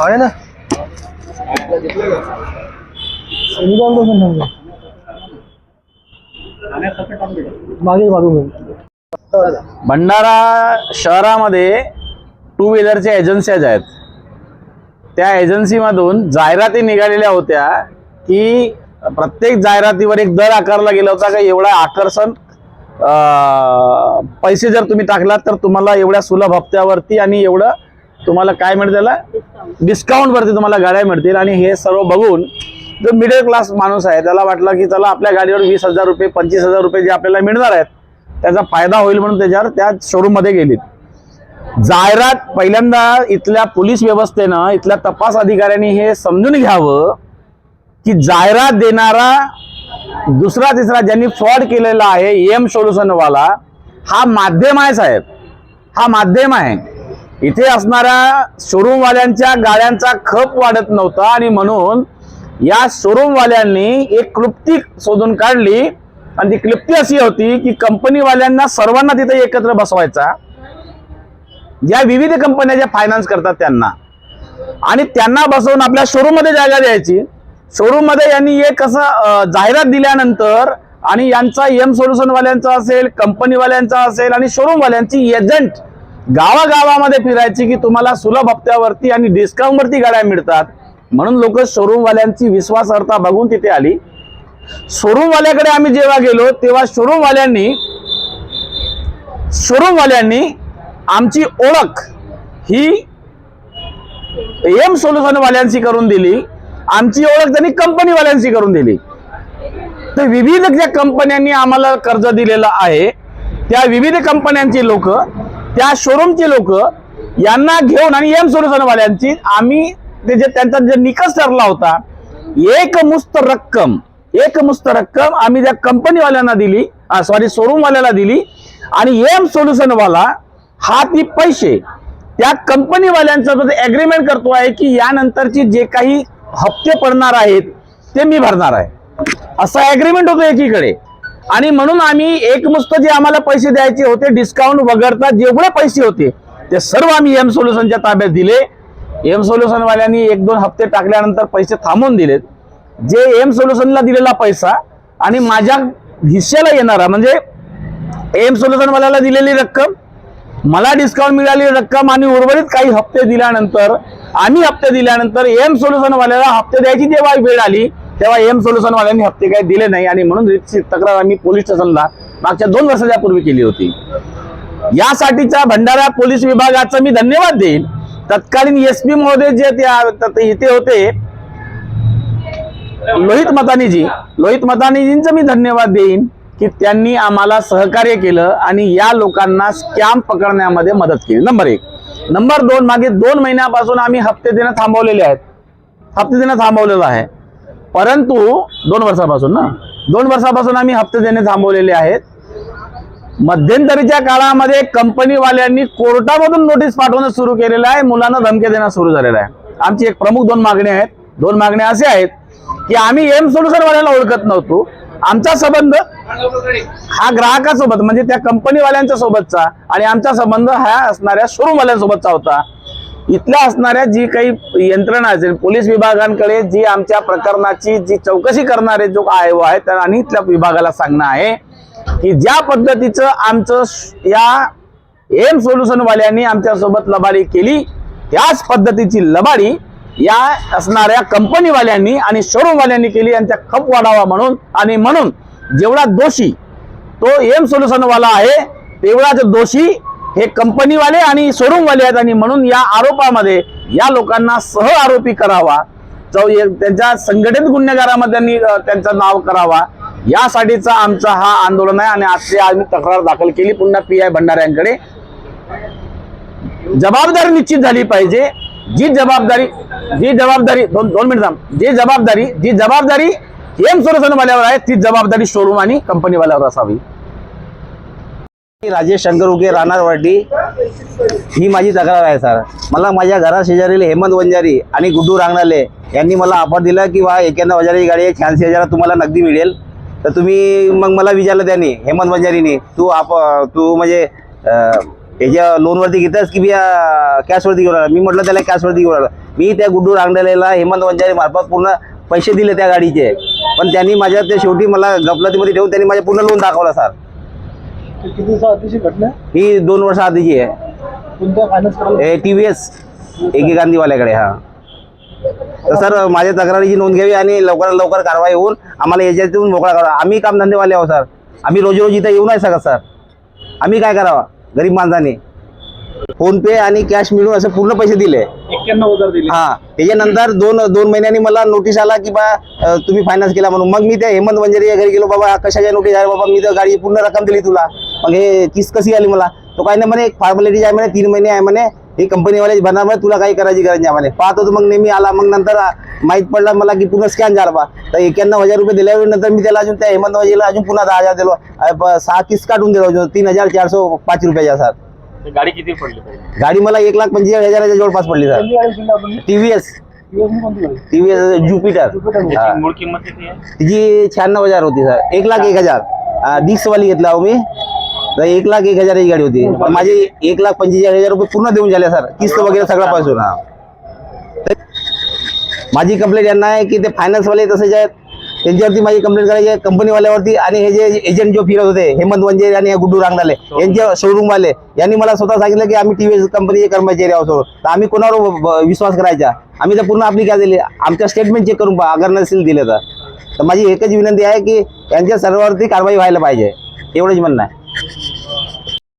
आहे ना? मागे भंडारा शहरामध्ये टू व्हीलरच्या एजन्सीज आहेत. त्या एजन्सीमधून जाहिराती निघालेल्या होत्या की प्रत्येक जाहिरातीवर एक दर आकारला गेला होता का एवढा आकर्षण पैसे जर तुम्ही टाकलात तर तुम्हाला एवढ्या सुलभ हप्त्यावरती आणि एवढं तुम्हाला काय मिळतं त्याला डिस्काउंटवरती तुम्हाला गाड्या मिळतील आणि हे सर्व बघून जो मिडल क्लास माणूस आहे त्याला वाटलं की चला आपल्या गाडीवर वीस हजार रुपये पंचवीस हजार रुपये जे आपल्याला मिळणार आहेत त्याचा फायदा होईल म्हणून त्याच्यावर त्या शोरूममध्ये गेलीत. जाहिरात पहिल्यांदा इथल्या पोलीस व्यवस्थेनं इथल्या तपास अधिकाऱ्यांनी हे समजून घ्यावं की जाहिरात देणारा दुसरा तिसरा ज्यांनी फ्रॉड केलेला आहे एम सोल्युशनवाला हा माध्यम आहे साहेब. हा माध्यम आहे. इथे असणाऱ्या शोरूमवाल्यांच्या गाड्यांचा खप वाढत नव्हता आणि म्हणून या शोरूमवाल्यांनी एक क्लुप्ती शोधून काढली. आणि ती क्लुप्ती अशी होती की कंपनीवाल्यांना सर्वांना तिथे एकत्र बसवायचा. ज्या विविध कंपन्या ज्या फायनान्स करतात त्यांना. आणि त्यांना बसवून आपल्या शोरूममध्ये जागा द्यायची. शोरूममध्ये यांनी एक असं जाहिरात दिल्यानंतर आणि यांचा एम सोल्युशनवाल्यांचा असेल कंपनीवाल्यांचा असेल आणि शोरूम वाल्यांची एजंट गावागावामध्ये फिरायची की तुम्हाला सुलभ हप्त्यावरती आणि डिस्काउंट वरती गाड्या मिळतात. म्हणून लोक शोरूम वाल्यांची विश्वासार्हता बघून तिथे आली. शोरूम वाल्याकडे आम्ही जेव्हा गेलो तेव्हा शोरूम वाल्यांनी शोरूम वाल्यांनी आमची ओळख ही एम सोल्युशनवाल्यांची करून दिली. आमची ओळख त्यांनी कंपनीवाल्यांशी करून दिली. तर विविध ज्या कंपन्यांनी आम्हाला कर्ज दिलेलं आहे त्या विविध कंपन्यांची लोक त्या शोरूमची लोक यांना घेऊन आणि एम सोल्युशनवाल्यांची आम्ही ते जे त्यांचा जे निकष ठरला होता एकमुस्त रक्कम एकमुस्त रक्कम आम्ही त्या कंपनीवाल्यांना दिली सॉरी शोरूमवाल्याला दिली आणि एम सोल्युशनवाला हा ती पैसे त्या कंपनीवाल्यांचं ऍग्रीमेंट करतो आहे की यानंतरची जे काही हप्ते पडणार आहेत ते मी भरणार आहे. असं ऍग्रीमेंट होतं एकीकडे. आणि म्हणून आम्ही एकमुस्त जे आम्हाला पैसे द्यायचे होते डिस्काउंट वगळता जेवढे पैसे होते ते सर्व आम्ही एम सोल्युशनच्या ताब्यात दिले. एम सोल्युशनवाल्यांनी एक दोन हप्ते टाकल्यानंतर पैसे थांबवून दिलेत. जे एम सोल्युशनला दिलेला पैसा आणि माझ्या हिश्श्याला येणारा म्हणजे एम सोल्युशनवाल्याला दिलेली रक्कम मला डिस्काउंट मिळाली रक्कम आणि उर्वरित काही हप्ते दिल्यानंतर आम्ही हप्ते दिल्यानंतर एम सोल्युशनवाल्याला हप्ते द्यायची जेव्हा वेळ आली तेव्हा एम सोल्युशनवाल्यांनी हप्ते काही दिले नाही आणि म्हणून रितची तक्रार आम्ही पोलीस स्टेशनला मागच्या दोन वर्षाच्या पूर्वी केली होती. यासाठीच्या भंडारा पोलीस विभागाचा मी धन्यवाद देईन. तत्कालीन एस पी महोदय जे त्या- इथे होते लोहित मतानीजी लोहित मतानीजींचं मी धन्यवाद देईन. की त्यांनी आम्हाला सहकार्य केलं आणि या लोकांना स्कॅम पकडण्यामध्ये मदत केली. नंबर एक. नंबर दोन मागे दोन महिन्यापासून आम्ही हप्ते देणं थांबवलेले आहेत. हप्ते देणं थांबवलेलं आहे. परंतु दोन वर्षापासून ना? दोन वर्षापासून आम्ही हप्ते देणे थांबवलेले आहेत. मध्यंतरीच्या काळामध्ये कंपनीवाल्यांनी कोर्टामधून नोटीस पाठवणं सुरू केलेलं आहे. मुलांना धमक्या देणं सुरू झालेलं आहे. आमची एक प्रमुख दोन मागण्या आहेत. दोन मागण्या अशा आहेत की आम्ही एम सोल्युशनवाल्याला ओळखत नव्हतो. आमचा संबंध हा ग्राहकासोबत म्हणजे त्या कंपनीवाल्यांच्या सोबतचा आणि आमचा संबंध हा असणाऱ्या शोरूमवाल्यांसोबतचा होता. इथल्या असणाऱ्या जी काही यंत्रणा असेल पोलीस विभागांकडे जी आमच्या प्रकरणाची जी चौकशी करणारे जो आयोग आहे त्या आणि इथल्या विभागाला सांगणं आहे की ज्या पद्धतीचं आमचं या एम सोल्युशनवाल्यांनी आमच्यासोबत आमच्यासोबत लबाडी केली त्याच पद्धतीची लबाडी या असणाऱ्या कंपनीवाल्यांनी आणि शोरूमवाल्यांनी केली यांचा खप वाढावा म्हणून आणि म्हणून जेवढा दोषी तो एम सोल्युशनवाला आहे तेवढाच दोषी हे कंपनीवाले आणि शोरूमवाले आहेत आणि म्हणून या आरोपामध्ये या लोकांना सह आरोपी करावा चौ त्यांच्या संघटित गुन्हेगारामध्ये त्यांनी त्यांचं नाव करावा यासाठीचा आमचा हा आंदोलन आहे आणि आजची आम्ही तक्रार दाखल केली पुन्हा पी आय भंडाऱ्यांकडे. जबाबदारी निश्चित झाली पाहिजे. जी जबाबदारी जी जबाबदारी दोन दोन मिनिट थांब. जी जबाबदारी जी जबाबदारी एम सोल्युशन वाल्यावर आहे ती जबाबदारी शोरूम आणि कंपनीवाल्यावर असावी. राजेश शंकर उगे राहणार वाडी. ही माझी तक्रार आहे सर. मला माझ्या घरा शेजारील हेमंत वंजारी आणि गुड्डू रांगणाले यांनी मला ऑफर दिला की बा एक्याण्णव हजाराची गाडी आहे शहाऐंशी हजारात तुम्हाला नगदी मिळेल. तर तुम्ही मग मला विचारलं त्यांनी हेमंत वंजारीने तू आप तू म्हणजे याच्या लोनवरती घेतास की बिया कॅशवरती घेऊन आला? मी म्हटलं त्याला कॅशवरती घेऊन आला. मी त्या गुड्डू रांगडेलेला हेमंत वंजारी मार्फत पूर्ण पैसे दिले त्या गाडीचे. पण त्यांनी माझ्या ते शेवटी मला गफलतीमध्ये ठेवून त्यांनी माझ्या पूर्ण लोन दाखवला सर किती दिवसा आधीची घटना? ही दोन वर्ष आधीची आहे. टी व्ही एस एके गांधीवाल्याकडे हा. तर सर माझ्या तक्रारीची नोंद घ्यावी आणि लवकरात लवकर कारवाई होऊन आम्हाला याच्यातून मोकळा करा आम्ही कामधंदेवाले आहो सर आम्ही रोज रोज इथं येऊ नाही शकत सर आम्ही काय करावं? गरीब माणसाने. फोन पे आणि कॅश मिळून असे पूर्ण पैसे दिले. एक्क्याण्णव हजार दिले. हा त्याच्यानंतर दोन दोन महिन्यांनी मला नोटीस आला की बा अ, तुम्ही फायनान्स केला म्हणून. मग मी त्या हेमंत वंजारी या घरी गेलो बाबा कशाच्या नोटीस आहे बाबा मी तर गाडी पूर्ण रक्कम दिली तुला. मग हे किस कशी आली मला? तो काही नाही म्हणे एक फॉर्मॅलिटी आहे म्हणे तीन महिने आहे म्हणे. ही कंपनीवाले बनणार म्हणे तुला काही करायची गरज नाही म्हणे. पाहत होतो मग नेहमी आला. मग नंतर माहीत पडला मला की पूर्ण स्कॅन झाला बा. तर एक्क्याण्णव हजार रुपये दिल्यावर नंतर मी त्याला अजून त्या हेमंत वंजारीला अजून पुन्हा दहा हजार दिलो. सहा किस काढून दिलो अजून. तीन हजार चारशे पाच रुपयाच्या सर गाडी किती पडली गाडी मला एक लाख पंचेचाळीस हजाराच्या जवळपास पडली सर. कोणती गाडी शिकला आपण? टी व्ही एस दिवस कोणती गाडी? T V S Jupiter. हा. मूळ किंमत किती आहे? तिची शहाण्णव हजार होती सर. एक लाख एक हजार. डिक्स वाली घेतला अहो मी. तर एक लाख एक हजाराची गाडी होती. पण माझे एक लाख पंचेचाळीस हजार रुपये पूर्ण देऊन झाले सर. किस्त वगैरे सगळा पासून. हा. माझी कंप्लेंट यांना आहे की ते फायनान्सवाले तसेच आहेत. त्यांच्यावरती माझी कंप्लेंट करायची आहे कंपनीवाल्यावरती आणि हे जे एजंट जो फिरत होते हेमंत वंजेर आणि हे गुड्डू रांगडाले यांचे शोरूम वाले यांनी मला स्वतः सांगितलं की आम्ही टीव्ही कंपनीचे कर्मचारी आहोत. तर आम्ही कोणावर विश्वास करायचा? आम्ही तर पूर्ण आपली काय दिली आमच्या स्टेटमेंट चेक करून पहा अगर नसेल दिले तर. तर माझी एकच विनंती आहे की यांच्या सर्वांवरती कारवाई व्हायला पाहिजे. एवढंच म्हणणं आहे.